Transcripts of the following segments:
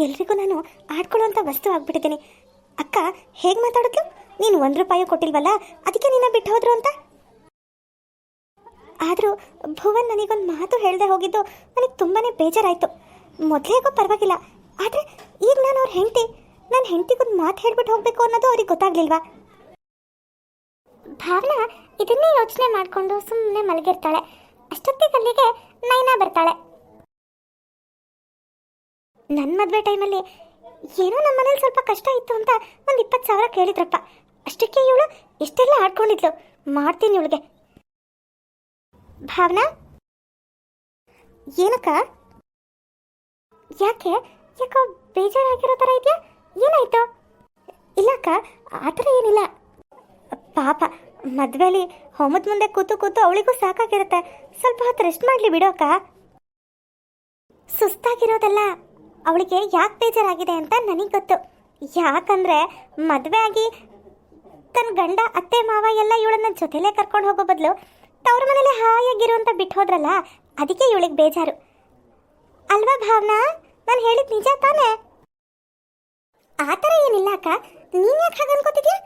ಎಲ್ರಿಗೂ ನಾನು ಆಡ್ಕೊಳ್ಳೋಂಥ ವಸ್ತು ಆಗ್ಬಿಟ್ಟಿದ್ದೀನಿ. ಅಕ್ಕ, ಹೇಗೆ ಮಾತಾಡಿದ್ಲು ನೀನು ಒಂದು ರೂಪಾಯಿ ಕೊಟ್ಟಿಲ್ವಲ್ಲ? ಅದಕ್ಕೆ ನಿನ್ನ ಬಿಟ್ಟು ಹೋದ್ರು ಅಂತ? ಆದರೂ ಭುವನ್ ನನಗೊಂದು ಮಾತು ಹೇಳದೆ ಹೋಗಿದ್ದು ನನಗೆ ತುಂಬಾ ಬೇಜಾರಾಯಿತು. ಮೊದಲೇಗೋ ಪರವಾಗಿಲ್ಲ. ಆದರೆ ಈಗ ನಾನು ಅವ್ರ ಹೆಂಡತಿ ನನ್ನ ಹೆಂಡತಿಗೊಂದು ಮಾತು ಹೇಳ್ಬಿಟ್ಟು ಹೋಗಬೇಕು ಅನ್ನೋದು ಅವ್ರಿಗೆ ಗೊತ್ತಾಗ್ಲಿಲ್ವಾ? ಭಾವನಾ ಇದನ್ನೇ ಯೋಚನೆ ಮಾಡಿಕೊಂಡು ಸುಮ್ಮನೆ ಮಲಗಿರ್ತಾಳೆ. ಅಷ್ಟೊತ್ತಿಗೆ ಅಲ್ಲಿಗೆ ನೈನಾ ಬರ್ತಾಳೆ. ನನ್ನ ಮದುವೆ ಟೈಮಲ್ಲಿ ಏನೋ ನಮ್ಮ ಮನೇಲಿ ಸ್ವಲ್ಪ ಕಷ್ಟ ಇತ್ತು ಅಂತ ಒಂದು ಇಪ್ಪತ್ತು ಸಾವಿರ ಕೇಳಿದ್ರಪ್ಪ. ಅಷ್ಟಕ್ಕೆ ಇವಳು ಎಷ್ಟೆಲ್ಲ ಆಡ್ಕೊಂಡಿದ್ಲು. ಮಾಡ್ತೀನಿ ಇವಳಿಗೆ. ಭಾವನಾ? ಏನಕ್ಕ? ಯಾಕೆ? ಯಾಕೋ ಬೇಜಾರಾಗಿರೋ ಥರ ಇದೆಯಾ? ಏನಾಯ್ತು? ಇಲ್ಲಕ್ಕ, ಆ ಥರ ಏನಿಲ್ಲ. ಪಾಪ, ಮದ್ವೆಲಿ ಹೋಮದ ಮುಂದೆ ಕೂತು ಕೂತು ಅವಳಿಗೂ ಸಾಕಾಗಿರುತ್ತೆ. ಸ್ವಲ್ಪ ಹೊತ್ತು ರೆಸ್ಟ್ ಮಾಡಲಿ ಬಿಡೋಕ್ಕ ಸುಸ್ತಾಗಿರೋದಲ್ಲ. ಅವಳಿಗೆ ಯಾಕೆ ಬೇಜಾರಾಗಿದೆ ಅಂತ ನನಗೆ ಗೊತ್ತು. ಯಾಕಂದ್ರೆ ಮದುವೆ ಆಗಿ ತನ್ನ ಗಂಡ, ಅತ್ತೆ, ಮಾವ ಎಲ್ಲ ಇವಳನ್ನ ಜೊತೆಲೇ ಕರ್ಕೊಂಡು ಹೋಗೋ ಬದಲು ತವ್ರ ಮನೇಲಿ ಹಾಯಾಗಿರು ಅಂತ ಬಿಟ್ಟು ಹೋದ್ರಲ್ಲ ಅದಕ್ಕೆ ಇವಳಿಗೆ ಬೇಜಾರು. ಅಲ್ವಾ ಭಾವನಾ? ನಾನು ಹೇಳಿದ್ ನಿಜ ತಾನೇ? ಆ ಥರ ಏನಿಲ್ಲ ಅಕ್ಕ. ನೀನು ಯಾಕೆ ಹಾಗೆ ಅನ್ಕೋತಿದ್ಯಾ?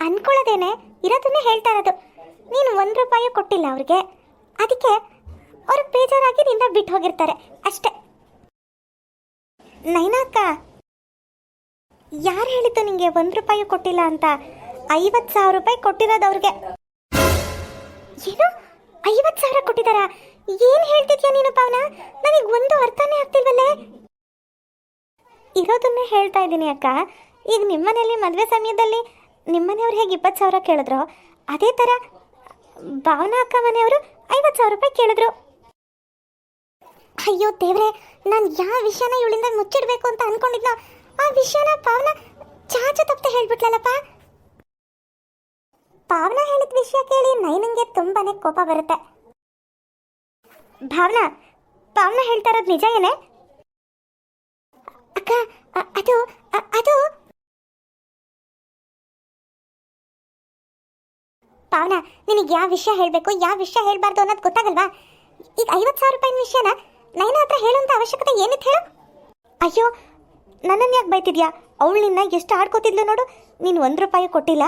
ಅನ್ಕೊಳ್ಳೋದೇನೆ ಇರೋದನ್ನೇ ಹೇಳ್ತಾ ಇರೋದು. ನೀನು ಒಂದು ರೂಪಾಯಿ ಕೊಟ್ಟಿಲ್ಲ ಅವ್ರಿಗೆ. ಅದಕ್ಕೆ ಅವ್ರಿಗೆ ಬೇಜಾರಾಗಿ ನಿಂದ ಬಿಟ್ಟು ಹೋಗಿರ್ತಾರೆ ಅಷ್ಟೇ. ನೈನಾ ಅಕ್ಕ ಯಾರು ಹೇಳಿದ್ದು ನಿಂಗೆ ಒಂದು ರೂಪಾಯಿ ಕೊಟ್ಟಿಲ್ಲ ಅಂತ? ಐವತ್ತು ಸಾವಿರ ರೂಪಾಯಿ ಕೊಟ್ಟಿರೋದು ಅವ್ರಿಗೆ. ಏನು? ಐವತ್ತು ಸಾವಿರ ಕೊಟ್ಟಿದ್ದಾರಾ? ಏನು ಹೇಳ್ತಿದ್ಯಾ ನೀನು ಪಾವನ? ನನಗೆ ಒಂದು ಅರ್ಥನೇ ಆಗ್ತಿಲ್ವಲ್ಲ? ಇರೋದನ್ನೇ ಹೇಳ್ತಾ ಇದ್ದೀನಿ ಅಕ್ಕ. ಈಗ ನಿಮ್ಮನೇಲಿ ಮದುವೆ ಸಮಯದಲ್ಲಿ ನಿಮ್ಮನೆಯವ್ರು ಹೇಗೆ ಇಪ್ಪತ್ತು ಸಾವಿರ ಕೇಳಿದ್ರು, ಅದೇ ಥರ ಭಾವನಾ ಅಕ್ಕ ಮನೆಯವರು ಐವತ್ತು ಸಾವಿರ ರೂಪಾಯಿ ಕೇಳಿದ್ರು. ಅಯ್ಯೋ ದೇವ್ರೆ, ನಾನು ಯಾವ ವಿಷಯನ ಇವಳಿಂದ ಮುಚ್ಚಿಡ್ಬೇಕು ಅಂತ ಅನ್ಕೊಂಡಿದ್ನೋ, ಆ ವಿಷಯನ ಪಾವನ ಚಾಚ ತಪ್ಪದೆ ಹೇಳ್ಬಿಟ್ಲಲ್ಲಪ್ಪ. ಪಾವನ ಹೇಳಿದ ವಿಷಯ ಕೇಳಿ ನೈನಂಗೆ ತುಂಬಾನೇ ಕೋಪ ಬರುತ್ತೆ. ಭಾವನಾ, ಪಾವನ ಹೇಳ್ತಾ ಇರೋದು ನಿಜ ಏನೇ? ಅಕ್ಕ ಅದು ಅದು? ಪಾವನ, ನಿನಗೆ ಯಾವ ವಿಷಯ ಹೇಳಬೇಕು, ಯಾವ ವಿಷಯ ಹೇಳ್ಬಾರ್ದು ಅನ್ನೋದು ಗೊತ್ತಾಗಲ್ವಾ? ಈಗ ಐವತ್ತು ಸಾವಿರ ರೂಪಾಯಿನ ವಿಷಯನ ನೈನ ಹತ್ರ ಹೇಳುವಂತ ಅವಶ್ಯಕತೆ ಏನಿತ್ತು ಹೇಳು? ಅಯ್ಯೋ ನನ್ನನ್ನು ಯಾಕೆ ಬೈತಿದ್ಯಾ? ಅವಳು ನಿನ್ನ ಎಷ್ಟು ಆಡ್ಕೋತಿದ್ಲು ನೋಡು. ನೀನು ಒಂದು ರೂಪಾಯಿ ಕೊಟ್ಟಿಲ್ಲ.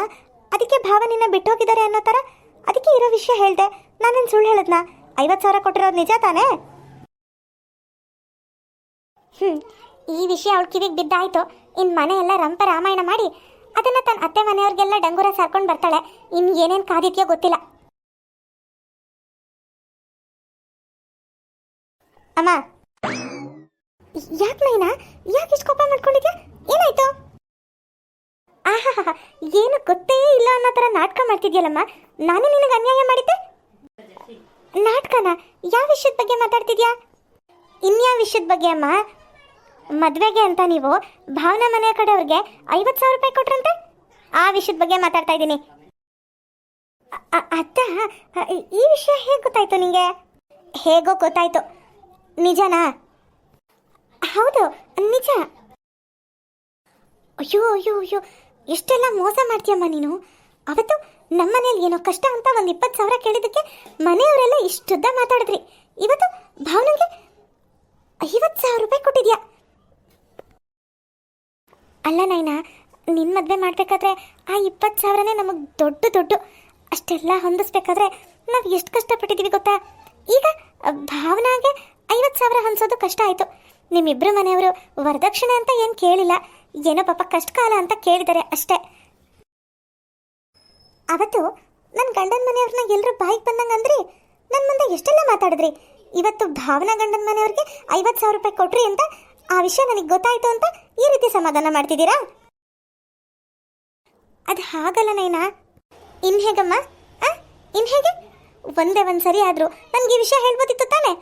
ಅದಕ್ಕೆ ಭಾವ ನಿನ್ನ ಬಿಟ್ಟೋಗಿದ್ದಾರೆ ಅನ್ನೋ ಥರ ಅದಕ್ಕೆ ಇರೋ ವಿಷಯ ಹೇಳ್ದೆ. ನಾನು ಸುಳ್ಳು ಹೇಳಿದ್ನ? ಐವತ್ತು ಸಾವಿರ ಕೊಟ್ಟಿರೋದು ನಿಜ ತಾನೇ? ಹ್ಞೂ ಈ ವಿಷಯ ಅವಳು ಕಿವಿಗೆ ಬಿದ್ದಾಯ್ತು. ಇನ್ನು ಮನೆ ಎಲ್ಲ ರಂಪ ರಾಮಾಯಣ ಮಾಡಿ, ಅದನ್ನು ತನ್ನ ಅತ್ತೆ ಮನೆಯವ್ರಿಗೆಲ್ಲ ಡಂಗೂರ ಸಾರ್ಕೊಂಡು ಬರ್ತಾಳೆ. ಇನ್ನು ಏನೇನು ಕಾದಿತ್ಯೋ ಗೊತ್ತಿಲ್ಲ. ಅಮ್ಮ. ಯಾಕೆ ನೈನಾ ಯಾಕೆ ಇಷ್ಟು ಕೋಪ ಮಾಡ್ಕೊಂಡಿದ್ಯಾ? ಏನಾಯ್ತು? ಆಹಾ ಏನು ಗೊತ್ತೇ ಇಲ್ಲ ಅನ್ನೋ ಥರ ನಾಟಕ ಮಾಡ್ತಿದ್ಯಲ್ಲಮ್ಮ? ನಾನು ನಿನಗೆ ಅನ್ಯಾಯ ಮಾಡಿದ್ದೆ? ನಾಟಕನ ಯಾವ ವಿಷಯದ ಬಗ್ಗೆ ಮಾತಾಡ್ತಿದ್ಯಾ? ಇನ್ಯಾವ ವಿಷಯದ ಬಗ್ಗೆ ಅಮ್ಮ? ಮದುವೆಗೆ ಅಂತ ನೀವು ಭಾವನಾ ಮನೆಯ ಕಡೆಯವ್ರಿಗೆ ಐವತ್ತು ಸಾವಿರ ರೂಪಾಯಿ ಕೊಟ್ರಂತೆ? ಆ ವಿಷಯದ ಬಗ್ಗೆ ಮಾತಾಡ್ತಾ ಇದ್ದೀನಿ. ಅತ್ತ, ಈ ವಿಷಯ ಹೇಗೆ ಗೊತ್ತಾಯ್ತು ನಿಂಗೆ? ಹೇಗೋ ಗೊತ್ತಾಯ್ತು. ನಿಜನಾ? ಹೌದು, ನಿಜ. ಅಯ್ಯೋ ಅಯ್ಯೋ ಅಯ್ಯೋ, ಎಷ್ಟೆಲ್ಲ ಮೋಸ ಮಾಡ್ತೀಯಮ್ಮ ನೀನು? ಅವತ್ತು ನಮ್ಮನೇಲಿ ಏನೋ ಕಷ್ಟ ಅಂತ ಒಂದು ಇಪ್ಪತ್ತು ಸಾವಿರ ಕೇಳಿದ್ದಕ್ಕೆ ಮನೆಯವರೆಲ್ಲ ಇಷ್ಟುದ್ದ ಮಾತಾಡಿದ್ರಿ. ಇವತ್ತು ಭಾವನಿಗೆ ಐವತ್ತು ಸಾವಿರ ರೂಪಾಯಿ ಕೊಟ್ಟಿದ್ಯಾ? ಅಲ್ಲ ನೈನಾ ನಿನ್ನ ಮದುವೆ ಮಾಡಬೇಕಾದ್ರೆ ಆ ಇಪ್ಪತ್ತು ಸಾವಿರನೇ ನಮಗೆ ದೊಡ್ಡ ದೊಡ್ಡ. ಅಷ್ಟೆಲ್ಲ ಹೊಂದಿಸ್ಬೇಕಾದ್ರೆ ನಾವು ಎಷ್ಟು ಕಷ್ಟಪಟ್ಟಿದ್ದೀವಿ ಗೊತ್ತಾ? ಈಗ ಭಾವನಾಗೆ ಐವತ್ತು ಸಾವಿರ ಹಂಚೋದು ಕಷ್ಟ ಆಯಿತು. ನಿಮ್ಮಿಬ್ಬರು ಮನೆಯವರು ವರದಕ್ಷಿಣೆ ಅಂತ ಏನು ಕೇಳಿಲ್ಲ. ಏನೋ ಪಾಪ ಕಷ್ಟ ಕಾಲ ಅಂತ ಕೇಳಿದ್ದಾರೆ ಅಷ್ಟೇ. ಅವತ್ತು ನನ್ನ ಗಂಡನ ಮನೆಯವ್ರನ್ನ ಎಲ್ಲರೂ ಬಾಯಿಗೆ ಬಂದಂಗೆ ಅಂದ್ರಿ? ನನ್ನ ಮುಂದೆ ಎಷ್ಟೆಲ್ಲ ಮಾತಾಡಿದ್ರಿ? ಇವತ್ತು ಭಾವನಾ ಗಂಡನ ಮನೆಯವ್ರಿಗೆ ಐವತ್ತು ಸಾವಿರ ರೂಪಾಯಿ ಕೊಟ್ರಿ ಅಂತ ಆ ವಿಷಯ ನನಗೆ ಗೊತ್ತಾಯಿತು ಅಂತ ಈ ರೀತಿ ಸಮಾಧಾನ ಮಾಡ್ತಿದ್ದೀರಾ? ಅದು ಹಾಗಲ್ಲ ನೈನಾ. ಇನ್ ಹೇಗಮ್ಮ? ಇನ್ ಹೇಗೆ? ಒಂದೇ ಒಂದು ಸರಿ ಆದರೂ ನನಗೆ ಈ ವಿಷಯ ಹೇಳ್ಬೋದಿತ್ತು ತಾನೇ?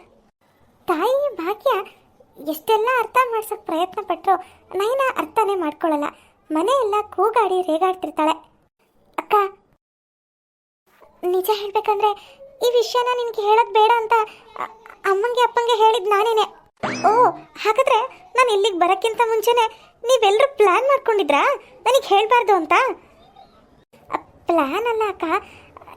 ತಾಯಿ ಭಾಗ್ಯ ಎಷ್ಟೆಲ್ಲ ಅರ್ಥ ಮಾಡ್ಸೋಕೆ ಪ್ರಯತ್ನ ಪಟ್ಟರು ನೈನ ಅರ್ಥನೇ ಮಾಡ್ಕೊಳ್ಳಲ್ಲ. ಮನೆಯೆಲ್ಲ ಕೂಗಾಡಿ ರೇಗಾಡ್ತಿರ್ತಾಳೆ. ಅಕ್ಕ, ನಿಜ ಹೇಳ್ಬೇಕಂದ್ರೆ ಈ ವಿಷಯನ ನಿನಗೆ ಹೇಳೋದು ಬೇಡ ಅಂತ ಅಮ್ಮಂಗೆ ಅಪ್ಪಂಗೆ ಹೇಳಿದ್ ನಾನೇನೆ. ಓ, ಹಾಗಾದ್ರೆ ನಾನು ಇಲ್ಲಿಗೆ ಬರೋಕ್ಕಿಂತ ಮುಂಚೆನೆ ನೀವೆಲ್ಲರೂ ಪ್ಲ್ಯಾನ್ ಮಾಡ್ಕೊಂಡಿದ್ರಾ? ನನಗೆ ಹೇಳಬಾರ್ದು ಅಂತ. ಪ್ಲ್ಯಾನ್ ಅಲ್ಲ ಅಕ್ಕ.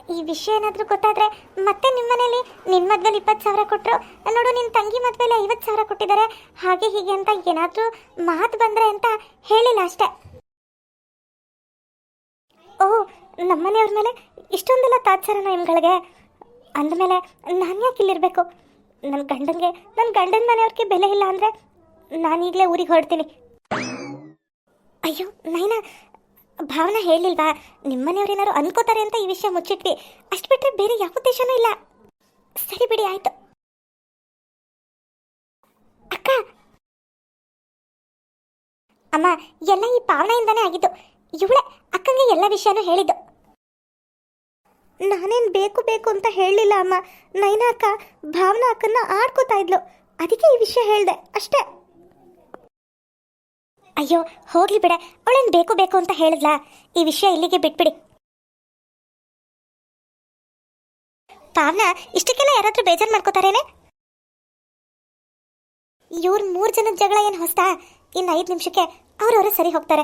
ಈ ವಿಷಯ ಏನಾದರೂ ಗೊತ್ತಾದರೆ ಮತ್ತೆ ನಿಮ್ಮ ಮನೇಲಿ ನಿನ್ನ ಮದ್ವೆಲಿ ಇಪ್ಪತ್ತು ಸಾವಿರ ಕೊಟ್ಟರು ನೋಡು ನಿನ್ನ ತಂಗಿ ಮದ್ವೆಲಿ ಐವತ್ತು ಸಾವಿರ ಕೊಟ್ಟಿದ್ದಾರೆ. ಹಾಗೆ ಹೀಗೆ ಅಂತ ಏನಾದರೂ ಮಾತು ಬಂದರೆ ಅಂತ ಹೇಳಿಲ್ಲ ಅಷ್ಟೇ. ಓಹ್ ನಮ್ಮನೆಯವ್ರ ಮೇಲೆ ಇಷ್ಟೊಂದೆಲ್ಲ ತಾತ್ಸಾರನ ನಿಮ್ಗಳಿಗೆ ಅಂದಮೇಲೆ ನಾನು ಯಾಕೆ ಇಲ್ಲಿರಬೇಕು? ನನ್ನ ಗಂಡನಿಗೆ ನನ್ನ ಗಂಡನ ಮನೆಯವ್ರಿಗೆ ಬೆಲೆ ಇಲ್ಲ ಅಂದರೆ ನಾನು ಈಗಲೇ ಊರಿಗೆ ಹೊರಡ್ತೀನಿ. ಅಯ್ಯೋ, ನೈನಾ ಭಾವನಾ ಹೇಳಿಲ್ವಾ? ನಿಮ್ಮನೆಯವ್ರು ಏನಾರು ಅನ್ಕೋತಾರೆ ಅಂತ ಈ ವಿಷಯ ಮುಚ್ಚಿಟ್ವಿ. ಅಷ್ಟು ಬಿಟ್ಟರೆ ಬೇರೆ ಯಾವ ಉದ್ದೇಶನೂ ಇಲ್ಲ. ಸರಿ ಬಿಡಿ, ಆಯ್ತು. ಅಕ್ಕ! ಅಮ್ಮ, ಎಲ್ಲ ಈ ಪಾವನೆಯಿಂದಾನೇ ಆಗಿದ್ದು. ಇವಳೆ ಅಕ್ಕಂಗೆ ಎಲ್ಲ ವಿಷಯನೂ ಹೇಳಿದ್ದು. ನಾನೇನು ಬೇಕು ಬೇಕು ಅಂತ ಹೇಳಲಿಲ್ಲ ಅಮ್ಮ. ನೈನಾ ಅಕ್ಕ, ಭಾವನಾ ಅಕ್ಕನ್ನ ಆಡ್ಕೋತಾ ಇದ್ಲು. ಅದಕ್ಕೆ ಈ ವಿಷಯ ಹೇಳಿದೆ, ಅಷ್ಟೇ. ಅಯ್ಯೋ, ಹೋಗ್ಲಿ ಬಿಡ. ಅವಳೇನು ಬೇಕು ಬೇಕು ಅಂತ ಹೇಳಿದ್ಲಾ? ಈ ವಿಷಯ ಇಲ್ಲಿಗೆ ಬಿಟ್ಬಿಡಿ. ಪಾವನ, ಇಷ್ಟಕ್ಕೆಲ್ಲ ಯಾರಾದ್ರೂ ಬೇಜಾರು ಮಾಡ್ಕೋತಾರೇನೆ? ಇವ್ರ ಮೂರು ಜನದ ಜಗಳ ಏನು ಹೊಸ್ತಾ? ಇನ್ನು ಐದು ನಿಮಿಷಕ್ಕೆ ಅವ್ರವ್ರ ಸರಿ ಹೋಗ್ತಾರೆ.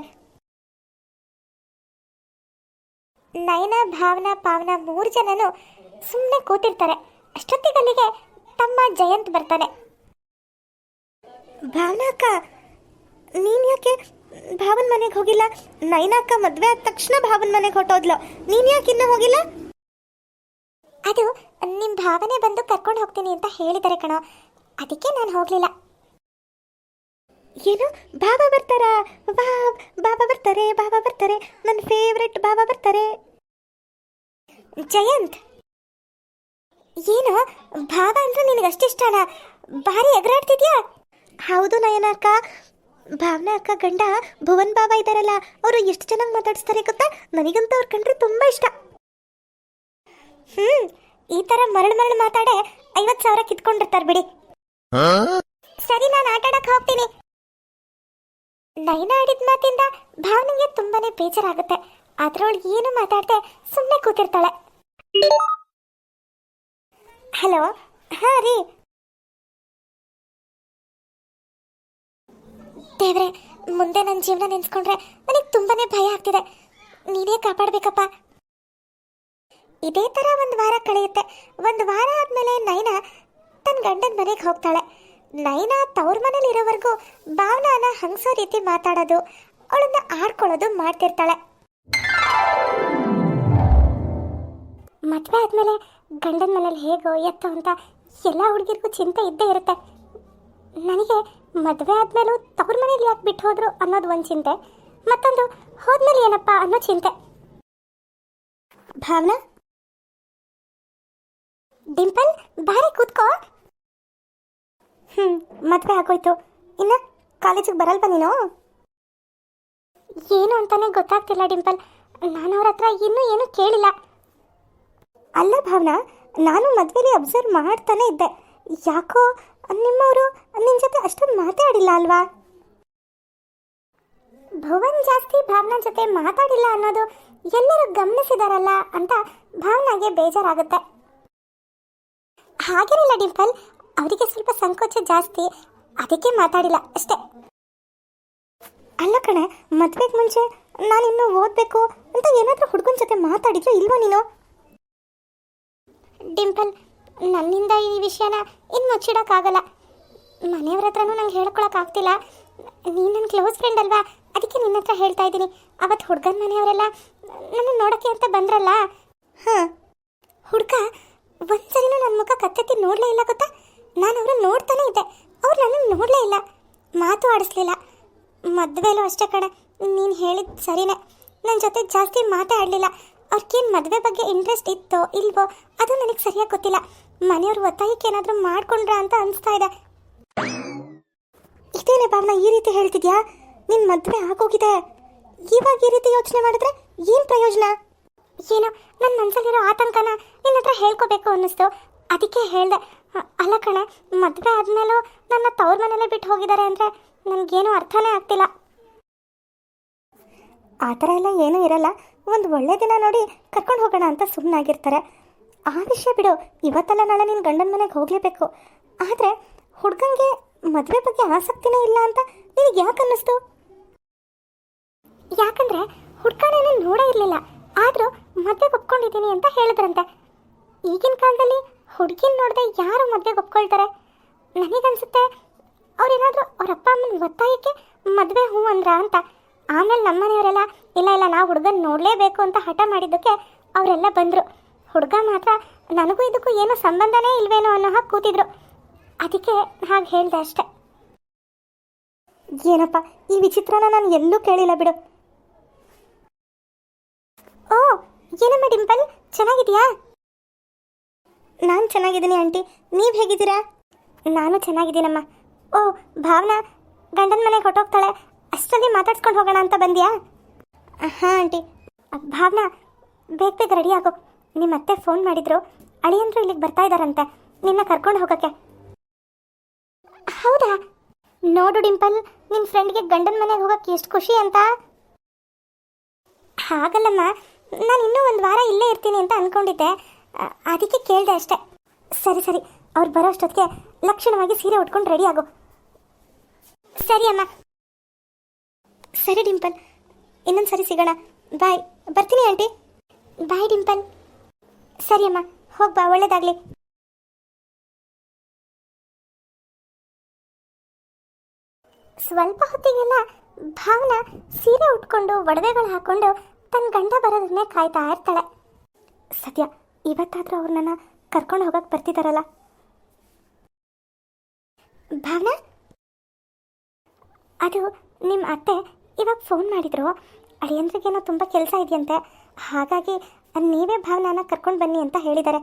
ನಯನ, ಭಾವನಾ, ಪಾವನ ಮೂರು ಜನನು ಸುಮ್ಮನೆ ಕೂತಿರ್ತಾರೆ. ಅಷ್ಟೊತ್ತಿಗಲ್ಲಿಗೆ ತಮ್ಮ ಜಯಂತ್ ಬರ್ತಾನೆ. ಭಾವನಾ ಅಕ್ಕ ನೀನ್ ಯಾಕೆ ಭಾವನ್ ಮನೆಗೆ ಹೋಗಿಲ್ಲ? ನೈನಾಕ್ಕ ಮದ್ವೆ ಆದ ತಕ್ಷಣ ಭಾವನ್ ಮನೆಗೆ ಹೊಟ್ಟೋದ್ಲು ನೀನ್ ಯಾಕೆ ಇನ್ನೂ ಹೋಗಿಲ್ಲ? ಅದು ನಿಮ್ ಭಾವನೆ ಬಂದು ಕರ್ಕೊಂಡು ಹೋಗ್ತೀನಿ ಅಂತ ಹೇಳಿದ್ದಾರೆ ಕಣೋ. ಅದಕ್ಕೆ ನಾನು ಹೋಗ್ಲಿಲ್ಲ. ಏನು? ಬಾಬಾ ಬರ್ತಾರಾ? ವಾವ್ ಬಾಬಾ ಬರ್ತಾರೆ ಬಾಬಾ ಬರ್ತಾರೆ. ನನ್ನ ಫೇವ್ರೆಟ್ ಬಾಬಾ ಬರ್ತಾರೆ. ಜಯಂತ್! ಏನು? ಭಾವ ಅಂದ್ರೆ ನಿನಗೆ ಅಷ್ಟಿಷ್ಟನ ಭಾರಿ ಎಗರಾಡ್ತಿದ್ಯಾ? ಹೌದು ನಯನ ಅಕ್ಕ ಭಾವನಾ ಅಕ್ಕ ಗಂಡ ಭುವನ್ ಬಾಬಾ ಇದ್ದಾರಲ್ಲ ಅವರು ಎಷ್ಟು ಚೆನ್ನಾಗಿ ಮಾತಾಡಿಸ್ತಾರೆ ಗೊತ್ತಾ? ನನಗಂತೂ ಅವ್ರ ಕಂಡ್ರೆ ತುಂಬಾ ಇಷ್ಟ. ಹ್ಮ್ ಈ ತರ ಮರಳು ಮರಳು ಮಾತಾಡೆ ಐವತ್ ಸಾವಿರ ಕಿತ್ಕೊಂಡಿರ್ತಾರೆ ಬಿಡಿ. ಸರಿ ನಾನು ಆಟ ಆಡಕ್ ಹೋಗ್ತೀನಿ. ನೈನಾ ಆಡಿದ ಮಾತಿಂದ ಭಾವನೆಗೆ ತುಂಬಾನೇ ಬೇಜಾರಾಗುತ್ತೆ. ಅದ್ರೊಳಗೆ ಏನು ಮಾತಾಡದೆ ಸುಮ್ಮನೆ ಕೂತಿರ್ತಾಳೆ. ಹಲೋ ಹಾ ರೀ ದೇವ್ರೆ ಮುಂದೆ ನನ್ನ ಜೀವನ ನೆನ್ಸ್ಕೊಂಡ್ರೆ ನನಗೆ ತುಂಬಾನೇ ಭಯ ಆಗ್ತಿದೆ. ನೀನೇ ಕಾಪಾಡ್ಬೇಕಪ್ಪ. ಇದೇ ತರ ಒಂದು ವಾರ ಕಳೆಯುತ್ತೆ. ಒಂದು ವಾರ ಆದ್ಮೇಲೆ ನೈನಾ ತನ್ನ ಗಂಡನ ಮನೆಗೆ ಹೋಗ್ತಾಳೆ. ನೈನಾ ತವ್ರ ಮನೇಲಿ ಇರೋವರೆಗೂ ಭಾವನಾನ ಹಂಗಸೋ ರೀತಿ ಮಾತಾಡೋದು, ಅವಳನ್ನ ಆಡ್ಕೊಳ್ಳೋದು ಮಾಡ್ತಿರ್ತಾಳೆ. ಮದುವೆ ಆದ್ಮೇಲೆ ಗಂಡನ ಮನೇಲಿ ಹೇಗೋ ಎತ್ತೋ ಅಂತ ಎಲ್ಲ ಹುಡುಗಿರ್ಗೂ ಚಿಂತೆ ಇದ್ದೇ ಇರುತ್ತೆ. ನನಗೆ ಮದುವೆ ಆದ್ಮೇಲೂ ತವ್ರ ಮನೇಲಿ ಯಾಕೆ ಬಿಟ್ಟು ಹೋದ್ರು ಅನ್ನೋದು ಒಂದು ಚಿಂತೆ, ಮತ್ತೊಂದು ಹೋದ್ಮೇಲೆ ಏನಪ್ಪ ಅನ್ನೋ ಚಿಂತೆ. ಭಾವನಾ? ಡಿಂಪಲ್, ಬಾರಿ ಕೂತ್ಕೋ. ಹ್ಮ್, ಮದ್ವೆ ಆಗೋಯ್ತು. ಇನ್ನ ಕಾಲೇಜಿಗೆ ಬರಲ್ವಾ ನೀನು? ಏನು ಅಂತಾನೆ ಗೊತ್ತಾಗ್ತಿಲ್ಲ ಡಿಂಪಲ್. ನಾನು ಅವ್ರ ಹತ್ರ ಇನ್ನೂ ಏನು ಕೇಳಿಲ್ಲ. ಅಲ್ಲ ಭಾವನಾ, ನಾನು ಮದ್ವೆಲಿ ಅಬ್ಸರ್ವ್ ಮಾಡ್ತಾನೆ ಇದ್ದೆ. ಯಾಕೋ ನಿಮ್ಮವರು ನಿನ್ನ ಜೊತೆ ಅಷ್ಟೊಂದು ಮಾತಾಡಿಲ್ಲ ಅಲ್ವಾ? ಭುವನ್ ಜಾಸ್ತಿ ಭಾವನಾ ಜೊತೆ ಮಾತಾಡಿಲ್ಲ ಅನ್ನೋದು ಎಲ್ಲರೂ ಗಮನಿಸಿದಾರಲ್ಲ ಅಂತ ಭಾವನಾಗೆ ಬೇಜಾರಾಗುತ್ತೆ. ಹಾಗೇನಿಲ್ಲ ಡಿಂಪಲ್, ಅವರಿಗೆ ಸ್ವಲ್ಪ ಸಂಕೋಚ ಜಾಸ್ತಿ, ಅದಕ್ಕೆ ಮಾತಾಡಿಲ್ಲ ಅಷ್ಟೇ. ಅಲ್ಲ ಕಣೆ, ಮದ್ವೆಗೆ ಮುಂಚೆ ನಾನು ಇನ್ನೂ ಓದಬೇಕು ಅಂತ ಏನಾದರೂ ಹುಡುಗನ ಜೊತೆ ಮಾತಾಡಿದ್ರೆ ಇಲ್ವೋ ನೀನು? ಡಿಂಪಲ್ ನನ್ನಿಂದ ಈ ವಿಷಯನ ಇನ್ನು ಮುಚ್ಚಿಡೋಕ್ಕಾಗಲ್ಲ ಮನೆಯವ್ರ ಹತ್ರನೂ ನಂಗೆ ಹೇಳ್ಕೊಳಕ್ಕಾಗ್ತಿಲ್ಲ. ನೀನು ನನ್ನ ಕ್ಲೋಸ್ ಫ್ರೆಂಡ್ ಅಲ್ವಾ? ಅದಕ್ಕೆ ನಿನ್ನ ಹತ್ರ ಹೇಳ್ತಾ ಇದ್ದೀನಿ. ಅವತ್ತು ಹುಡುಗನ ಮನೆಯವರೆಲ್ಲ ನನ್ನ ನೋಡೋಕ್ಕೆ ಅಂತ ಬಂದ್ರಲ್ಲ? ಹಾಂ. ಹುಡುಗ ಒಂದ್ಸರಿನೂ ನನ್ನ ಮುಖ ಕತ್ತೆತ್ತಿ ನೋಡಲೇ ಇಲ್ಲ ಗೊತ್ತಾ? ನಾನು ಅವ್ರನ್ನ ನೋಡ್ತಾನೆ ಇದ್ದೆ. ಅವ್ರು ನನ್ನನ್ನು ನೋಡಲೇ ಇಲ್ಲ. ಮಾತು ಆಡಿಸ್ಲಿಲ್ಲ. ಮದುವೆಲೂ ಅಷ್ಟೇ ಕಣ. ನೀನು ಹೇಳಿದ ಸರಿನೇ. ನನ್ನ ಜೊತೆ ಜಾಸ್ತಿ ಮಾತಾಡಲಿಲ್ಲ. ಅವ್ರಿಗೇನು ಮದುವೆ ಬಗ್ಗೆ ಇಂಟ್ರೆಸ್ಟ್ ಇತ್ತೋ ಇಲ್ವೋ ಅದು ನನಗೆ ಸರಿಯಾಗಿ ಗೊತ್ತಿಲ್ಲ. ಮನೆಯವ್ರ ಒತ್ತಾಯಕ್ಕೆ ಏನಾದರೂ ಮಾಡ್ಕೊಂಡ್ರ ಅಂತ ಅನಿಸ್ತಾ ಇದೆ. ಇದೇನೆ ಭಾವನ, ಈ ರೀತಿ ಹೇಳ್ತಿದ್ಯಾ? ನಿನ್ನ ಮದುವೆ ಆಗೋಗಿದೆ. ಇವಾಗ ಈ ರೀತಿ ಯೋಚನೆ ಮಾಡಿದ್ರೆ ಏನು ಪ್ರಯೋಜನ? ಏನೋ ನನ್ನ ಮನಸ್ಸಲ್ಲಿರೋ ಆತಂಕನ ನಿನ್ನ ಹತ್ರ ಹೇಳ್ಕೋಬೇಕು ಅನ್ನಿಸ್ತು. ಅದಕ್ಕೆ ಹೇಳ್ದೆ, ಅಲ್ಲ ಕಣೆ, ಮದುವೆ ಆದಮೇಲೂ ನನ್ನ ತವ್ರ ಮನೇಲೆ ಬಿಟ್ಟು ಹೋಗಿದ್ದಾರೆ ಅಂದರೆ ನನಗೇನು ಅರ್ಥನೇ ಆಗ್ತಿಲ್ಲ. ಆ ಥರ ಎಲ್ಲ ಏನೂ ಇರಲ್ಲ. ಒಂದು ಒಳ್ಳೆ ದಿನ ನೋಡಿ ಕರ್ಕೊಂಡು ಹೋಗೋಣ ಅಂತ ಸುಮ್ಮನಾಗಿರ್ತಾರೆ ಆ ವಿಷಯ ಬಿಡು, ಇವತ್ತಲ್ಲ ನಾಳೆ ನಿನ್ನ ಗಂಡನ ಮನೆಗೆ ಹೋಗಲೇಬೇಕು. ಆದರೆ ಹುಡುಗಂಗೆ ಮದುವೆ ಬಗ್ಗೆ ಆಸಕ್ತಿನೇ ಇಲ್ಲ ಅಂತ ನಿನಗೆ ಯಾಕೆ ಅನ್ನಿಸ್ತು? ಯಾಕಂದ್ರೆ ಹುಡ್ಕನೇನು ನೋಡೇ ಇರಲಿಲ್ಲ, ಆದರೂ ಮದುವೆಗೆ ಒಪ್ಕೊಂಡಿದ್ದೀನಿ ಅಂತ ಹೇಳಿದ್ರಂತೆ. ಈಗಿನ ಕಾಲದಲ್ಲಿ ಹುಡುಗಿನ ನೋಡದೆ ಯಾರು ಮದುವೆಗೆ ಒಪ್ಕೊಳ್ತಾರೆ? ನನಗನ್ಸುತ್ತೆ ಅವ್ರೇನಾದರೂ ಅವ್ರ ಅಪ್ಪ ಅಮ್ಮನ ಒತ್ತಾಯಕ್ಕೆ ಮದುವೆ ಹೂ ಅಂದ್ರ ಅಂತ. ಆಮೇಲೆ ನಮ್ಮನೆಯವರೆಲ್ಲ, ಇಲ್ಲ ಇಲ್ಲ, ನಾವು ಹುಡುಗನ ನೋಡಲೇಬೇಕು ಅಂತ ಹಠ ಮಾಡಿದ್ದಕ್ಕೆ ಅವರೆಲ್ಲ ಬಂದರು. ಹುಡುಗ ಮಾತ್ರ ನನಗೂ ಇದಕ್ಕೂ ಏನೋ ಸಂಬಂಧನೇ ಇಲ್ವೇನೋ ಅನ್ನೋ ಹಾಗೆ ಕೂತಿದ್ರು. ಅದಕ್ಕೆ ಹಾಗೆ ಹೇಳ್ದೆ ಅಷ್ಟೆ. ಏನಪ್ಪ, ಈ ವಿಚಿತ್ರನ ನಾನು ಎಲ್ಲೂ ಕೇಳಿಲ್ಲ ಬಿಡು. ಓ, ಏನಮ್ಮ ಡಿಂಪಲ್, ಚೆನ್ನಾಗಿದೆಯಾ? ನಾನು ಚೆನ್ನಾಗಿದ್ದೀನಿ ಆಂಟಿ, ನೀವು ಹೇಗಿದ್ದೀರಾ? ನಾನು ಚೆನ್ನಾಗಿದ್ದೀನಮ್ಮ. ಓ, ಭಾವನಾ, ಗಂಡನ ಮನೆಗೆ ಹೊಟ್ಟೋಗ್ತಾಳೆ ಅಷ್ಟರಲ್ಲಿ ಮಾತಾಡ್ಸ್ಕೊಂಡು ಹೋಗೋಣ ಅಂತ ಬಂದ್ಯಾ? ಹಾಂ ಆಂಟಿ. ಭಾವನಾ, ಬೇಗ ಬೇಗ ರೆಡಿ ಆಗು. ನಿಮ್ಮ ಅತ್ತೆ ಫೋನ್ ಮಾಡಿದ್ರು. ಅಳಿಯಂದ್ರು ಇಲ್ಲಿಗೆ ಬರ್ತಾ ಇದ್ದಾರಂತೆ ನಿನ್ನ ಕರ್ಕೊಂಡು ಹೋಗಕ್ಕೆ. ಹೌದಾ? ನೋಡು ಡಿಂಪಲ್ ನಿನ್ನ ಫ್ರೆಂಡ್ಗೆ ಗಂಡನ ಮನೆಗೆ ಹೋಗಕ್ಕೆ ಎಷ್ಟು ಖುಷಿ ಅಂತ. ಹಾಗಲ್ಲಮ್ಮ, ನಾನು ಇನ್ನೂ ಒಂದು ವಾರ ಇಲ್ಲೇ ಇರ್ತೀನಿ ಅಂತ ಅಂದ್ಕೊಂಡಿದ್ದೆ ಅದಕ್ಕೆ ಕೇಳಿದೆ ಅಷ್ಟೆ. ಸರಿ ಸರಿ. ಅವ್ರು ಬರೋ ಅಷ್ಟೊತ್ತಿಗೆ ಲಕ್ಷಣವಾಗಿ ಸೀರೆ ಉಟ್ಕೊಂಡು ರೆಡಿ ಆಗು. ಸರಿ ಅಮ್ಮ. ಸರಿ ಡಿಂಪಲ್. ಇನ್ನೊಂದು ಸರಿ ಸಿಗೋಣ. ಬಾಯ್. ಬರ್ತೀನಿ ಆಂಟಿ. ಬಾಯ್ ಡಿಂಪಲ್. ಸರಿ ಅಮ್ಮ ಹೋಗ್ಬಾ ಒಳ್ಳೇದಾಗಲಿ. ಸ್ವಲ್ಪ ಹೊತ್ತಿಗೆಲ್ಲ ಭಾವನ ಸೀರೆ ಉಟ್ಕೊಂಡು ಒಡವೆಗಳು ಹಾಕೊಂಡು ತನ್ನ ಗಂಡ ಬರೋದನ್ನೇ ಕಾಯ್ತಾ ಇರ್ತಾಳೆ. ಸದ್ಯ ಇವತ್ತಾದ್ರೂ ಅವ್ರನ್ನ ಕರ್ಕೊಂಡು ಹೋಗಕ್ಕೆ ಬರ್ತಿದಾರಲ್ಲ? ಭಾವನಾ? ಅದು ನಿಮ್ಮ ಅತ್ತೆ ಇವಾಗ ಫೋನ್ ಮಾಡಿದ್ರು. ಅಳಿಯಂದ್ರಿಗೇನೋ ತುಂಬ ಕೆಲಸ ಇದೆಯಂತೆ. ಹಾಗಾಗಿ ನೀವೇ ಭಾವನಾನ ಕರ್ಕೊಂಡು ಬನ್ನಿ ಅಂತ ಹೇಳಿದ್ದಾರೆ.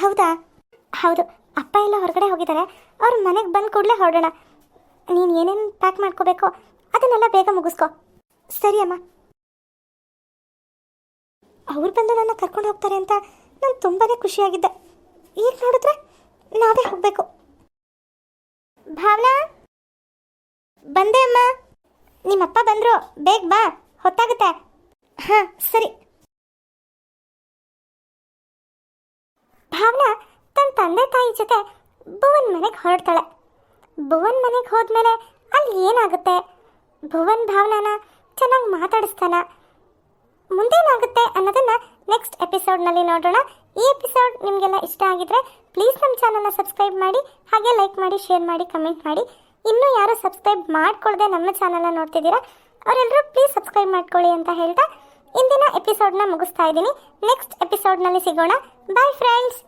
ಹೌದಾ? ಹೌದು. ಅಪ್ಪ ಎಲ್ಲ ಹೊರಗಡೆ ಹೋಗಿದ್ದಾರೆ. ಅವ್ರ ಮನೆಗೆ ಬಂದ ಕೂಡಲೇ ಹೊರಡೋಣ. ನೀನು ಏನೇನು ಪ್ಯಾಕ್ ಮಾಡ್ಕೋಬೇಕು ಅದನ್ನೆಲ್ಲ ಬೇಗ ಮುಗಿಸ್ಕೊ. ಸರಿ ಅಮ್ಮ. ಅವ್ರು ಬಂದು ನನ್ನ ಕರ್ಕೊಂಡು ಹೋಗ್ತಾರೆ ಅಂತ ನಾನು ತುಂಬಾ ಖುಷಿಯಾಗಿದ್ದೆ. ಈಗ ನೋಡಿದ್ರೆ ನಾವೇ ಹೋಗಬೇಕು. ಭಾವನಾ? ಬಂದೆ ಅಮ್ಮ. ನಿಮ್ಮಪ್ಪ ಬಂದರು. ಬೇಗ ಬಾ. ಹೊತ್ತಾಗುತ್ತೆ. ಹಾಂ, ಸರಿ. ಭಾವನಾ ತನ್ನ ತಂದೆ ತಾಯಿ ಜೊತೆ ಭುವನ್ ಮನೆಗೆ ಹೊರಡ್ತಾಳೆ. ಭುವನ್ ಮನೆಗೆ ಹೋದ್ಮೇಲೆ ಅಲ್ಲಿ ಏನಾಗುತ್ತೆ? ಭುವನ್ ಭಾವನಾನ ಚೆನ್ನಾಗಿ ಮಾತಾಡಿಸ್ತಾನ. ಮುಂದೇನಾಗುತ್ತೆ ಅನ್ನೋದನ್ನ ನೆಕ್ಸ್ಟ್ ಎಪಿಸೋಡ್ನಲ್ಲಿ ನೋಡೋಣ. ಈ ಎಪಿಸೋಡ್ ನಿಮಗೆಲ್ಲ ಇಷ್ಟ ಆಗಿದ್ರೆ ಪ್ಲೀಸ್ ನಮ್ಮ ಚಾನಲ್ನ ಸಬ್ಸ್ಕ್ರೈಬ್ ಮಾಡಿ, ಹಾಗೆ ಲೈಕ್ ಮಾಡಿ ಶೇರ್ ಮಾಡಿ ಕಮೆಂಟ್ ಮಾಡಿ. ಇನ್ನೂ ಯಾರು ಸಬ್ಸ್ಕ್ರೈಬ್ ಮಾಡ್ಕೊಳ್ಳದೆ ನಮ್ಮ ಚಾನಲ್ನ ನೋಡ್ತಿದ್ದೀರಾ ಅವರೆಲ್ಲರೂ ಪ್ಲೀಸ್ ಸಬ್ಸ್ಕ್ರೈಬ್ ಮಾಡ್ಕೊಳ್ಳಿ ಅಂತ ಹೇಳ್ತಾ ಇಂದಿನ ಎಪಿಸೋಡ್ನ ಮುಗಿಸ್ತಾ ಇದ್ದೀನಿ. ನೆಕ್ಸ್ಟ್ ಎಪಿಸೋಡ್ನಲ್ಲಿ ಸಿಗೋಣ. By friends